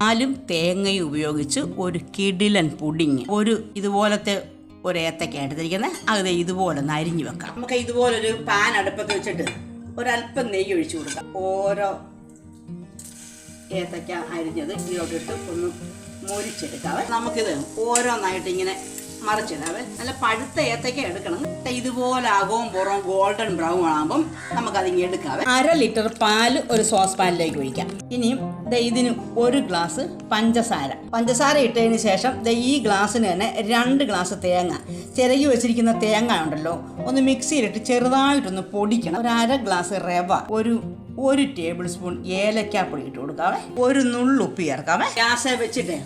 പാലും തേങ്ങയും ഉപയോഗിച്ച് ഒരു കിടിലൻ പുഡിങ്. ഒരു ഇതുപോലത്തെ ഒരു ഏത്തക്ക എടുത്തിരിക്കുന്നത് അത് ഇതുപോലെ ഒന്ന് അരിഞ്ഞു വെക്കാം. നമുക്ക് ഇതുപോലൊരു പാൻ അടുപ്പത്ത് വെച്ചിട്ട് ഒരല്പം നെയ്യ് ഒഴിച്ചു കൊടുക്കാം. ഓരോ ഏത്തക്ക അരിഞ്ഞത് ഇതിലോട്ടിട്ട് ഒന്ന് മുരിച്ചെടുക്കാം. നമുക്കിത് ഓരോന്നായിട്ട് ഇങ്ങനെ മറിച്ചിടാവേ. നല്ല പഴുത്ത ഏത്തക്ക എടുക്കണം. ഇതുപോലെ അകവും പുറവും ഗോൾഡൻ ബ്രൗൺ ആകുമ്പം നമുക്കതിങ്ങ് എടുക്കാവേ. അര ലിറ്റർ പാൽ ഒരു സോസ് പാനിലേക്ക് ഒഴിക്കാം. ഇനിയും ഇതിന് ഒരു ഗ്ലാസ് പഞ്ചസാര. പഞ്ചസാര ഇട്ടതിന് ശേഷം ഈ ഗ്ലാസ്സിന് തന്നെ രണ്ട് ഗ്ലാസ് തേങ്ങ. ചിരകി വെച്ചിരിക്കുന്ന തേങ്ങ ഉണ്ടല്ലോ ഒന്ന് മിക്സിയിലിട്ട് ചെറുതായിട്ടൊന്ന് പൊടിക്കണം. ഒരു അര ഗ്ലാസ് റവ ഒരു ഒരു ടേബിൾ സ്പൂൺ ഏലക്കാപ്പൊടി ഇട്ട് കൊടുക്കാവേ. ഒരു നുള്ളുപ്പ് ചേർക്കാവേ. ഗ്യാസ് വെച്ചിട്ട്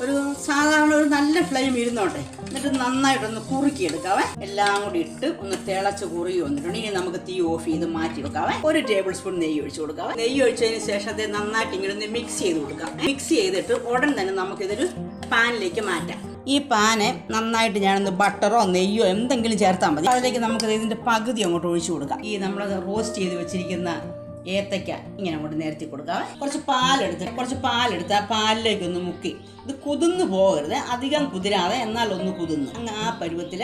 ഒരു സാധാരണ ഒരു നല്ല ഫ്ലെയിം ഇരുന്നോട്ടെ. എന്നിട്ട് നന്നായിട്ടൊന്ന് കുറുക്കി എടുക്കാവേ എല്ലാം കൂടി ഇട്ട് ഒന്ന് തിളച്ച് കുറുകി വന്നിട്ടുണ്ട്. ഇനി നമുക്ക് തീ ഓഫ് ചെയ്ത് മാറ്റി വെക്കാവേ. ഒരു ടേബിൾ സ്പൂൺ നെയ്യ് ഒഴിച്ചു കൊടുക്കാവേ. നെയ്യ് ഒഴിച്ചതിന് ശേഷം അത് നന്നായിട്ട് ഇങ്ങനെ മിക്സ് ചെയ്ത് കൊടുക്കാം. മിക്സ് ചെയ്തിട്ട് ഉടൻ തന്നെ നമുക്കിതൊരു പാനിലേക്ക് മാറ്റാം. ഈ പാന് നന്നായിട്ട് ഞാനൊന്ന് ബട്ടറോ നെയ്യോ എന്തെങ്കിലും ചേർത്താൽ മതി. അതിലേക്ക് നമുക്ക് ഇതിന്റെ പകുതി അങ്ങോട്ട് ഒഴിച്ചു കൊടുക്കാം. ഈ നമ്മൾ റോസ്റ്റ് ചെയ്ത് വെച്ചിരിക്കുന്ന ഏത്തയ്ക്ക ഇങ്ങനെ അങ്ങോട്ട് നിരത്തി കൊടുക്കാം കുറച്ച് പാലെടുത്ത് കുറച്ച് പാലെടുത്ത് ആ പാലിലേക്ക് ഒന്ന് മുക്കി. ഇത് കുതിർന്നു പോകരുത്. അധികം കുതിരാതെ എന്നാൽ ഒന്ന് കുതിർന്ന്. അങ്ങ് ആ പരുവത്തിൽ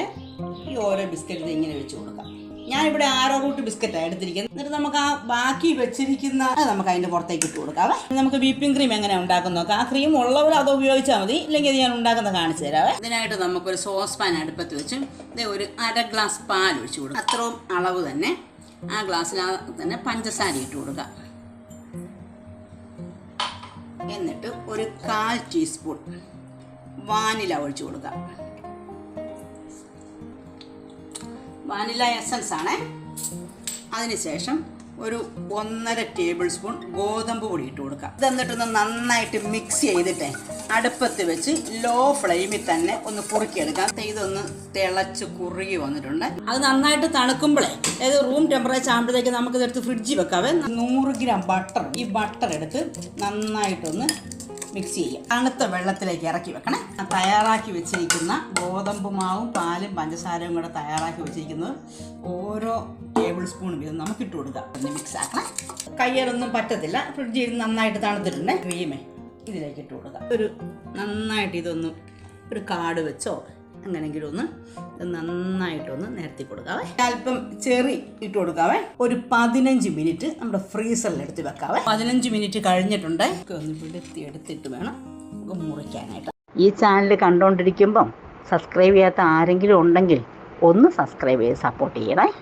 ഈ ഓരോ ബിസ്ക്കറ്റ് ഇങ്ങനെ വെച്ച് കൊടുക്കാം. ഞാനിവിടെ ആരോ റൂട്ട് ബിസ്ക്കറ്റാണ് എടുത്തിരിക്കുന്നത്. എന്നിട്ട് നമുക്ക് ആ ബാക്കി വെച്ചിരിക്കുന്ന നമുക്ക് അതിന്റെ പുറത്തേക്ക് ഇട്ട് കൊടുക്കാവേ നമുക്ക് വീപ്പിംഗ് ക്രീം എങ്ങനെ ഉണ്ടാക്കുന്ന നോക്കാം. ആ ക്രീം ഉള്ളവർ അത് ഉപയോഗിച്ചാൽ മതി. ഇല്ലെങ്കിൽ അത് ഞാൻ ഉണ്ടാക്കുന്ന കാണിച്ചു തരാവേ ഇതിനായിട്ട് നമുക്കൊരു സോസ് പാൻ അടുപ്പത്ത് വെച്ചും ഒരു അര ഗ്ലാസ് പാൽ ഒഴിച്ചു കൊടുക്കാം. അത്രയും അളവ് തന്നെ ആ ഗ്ലാസ്സിൽ തന്നെ പഞ്ചസാര ഇട്ട് കൊടുക്കുക. എന്നിട്ട് ഒരു കാൽ ടീസ്പൂൺ വാനില ഒഴിച്ചു കൊടുക്കുക. വാനില എസൻസ് ആണ് അതിനുശേഷം ഒരു ഒന്നര ടേബിൾ സ്പൂൺ ഗോതമ്പ് പൊടി ഇട്ട് കൊടുക്കുക ഇത് എന്നിട്ടൊന്ന് നന്നായിട്ട് മിക്സ് ചെയ്തിട്ടേ അടുപ്പത്ത് വെച്ച് ലോ ഫ്ലെയിമിൽ തന്നെ ഒന്ന് കുറുക്കിയെടുക്കാം. ഇതൊന്ന് തിളച്ച് കുറുകി വന്നിട്ടുണ്ട്. അത് നന്നായിട്ട് തണുക്കുമ്പോഴേ അതായത് റൂം ടെമ്പറേച്ചർ ആകുമ്പോഴത്തേക്ക് നമുക്ക് ഇതെടുത്ത് ഫ്രിഡ്ജിൽ വെക്കാവേ. നൂറ് ഗ്രാം ബട്ടർ ഈ ബട്ടർ എടുത്ത് നന്നായിട്ടൊന്ന് മിക്സ് ചെയ്യുക തണുത്ത വെള്ളത്തിലേക്ക് ഇറക്കി വെക്കണേ. തയ്യാറാക്കി വെച്ചിരിക്കുന്ന ഗോതമ്പ് മാവും പാലും പഞ്ചസാരയും കൂടെ തയ്യാറാക്കി വെച്ചിരിക്കുന്നത് ഓരോ ടേബിൾ സ്പൂൺ വീതം നമുക്ക് ഇട്ട് കൊടുക്കാം. ഒന്ന് മിക്സ് ആക്കണം. കയ്യിലൊന്നും പറ്റത്തില്ല. ഫ്രിഡ്ജിൽ നന്നായിട്ട് തണുത്തിട്ടുണ്ട്. ക്രീമേ ഇതിലേക്ക് ഇട്ട് കൊടുക്കുക ഒരു നന്നായിട്ട് ഇതൊന്ന് ഒരു കാട് വെച്ചോ. അങ്ങനെങ്കിലും ഒന്ന് നന്നായിട്ടൊന്ന് നിരത്തി കൊടുക്കാവേ. അല്പം ചെറി ഇട്ട് കൊടുക്കാവേ. ഒരു പതിനഞ്ച് മിനിറ്റ് നമ്മുടെ ഫ്രീസറിൽ എടുത്ത് വെക്കാവേ. പതിനഞ്ച് മിനിറ്റ് കഴിഞ്ഞിട്ടുണ്ട്. ഒന്ന് എടുത്തിട്ട് വേണം നമുക്ക് മുറിക്കാനായിട്ട്. ഈ ചാനൽ കണ്ടുകൊണ്ടിരിക്കുമ്പം സബ്സ്ക്രൈബ് ചെയ്യാത്ത ആരെങ്കിലും ഉണ്ടെങ്കിൽ ഒന്ന് സബ്സ്ക്രൈബ് ചെയ്ത് സപ്പോർട്ട് ചെയ്യണേ.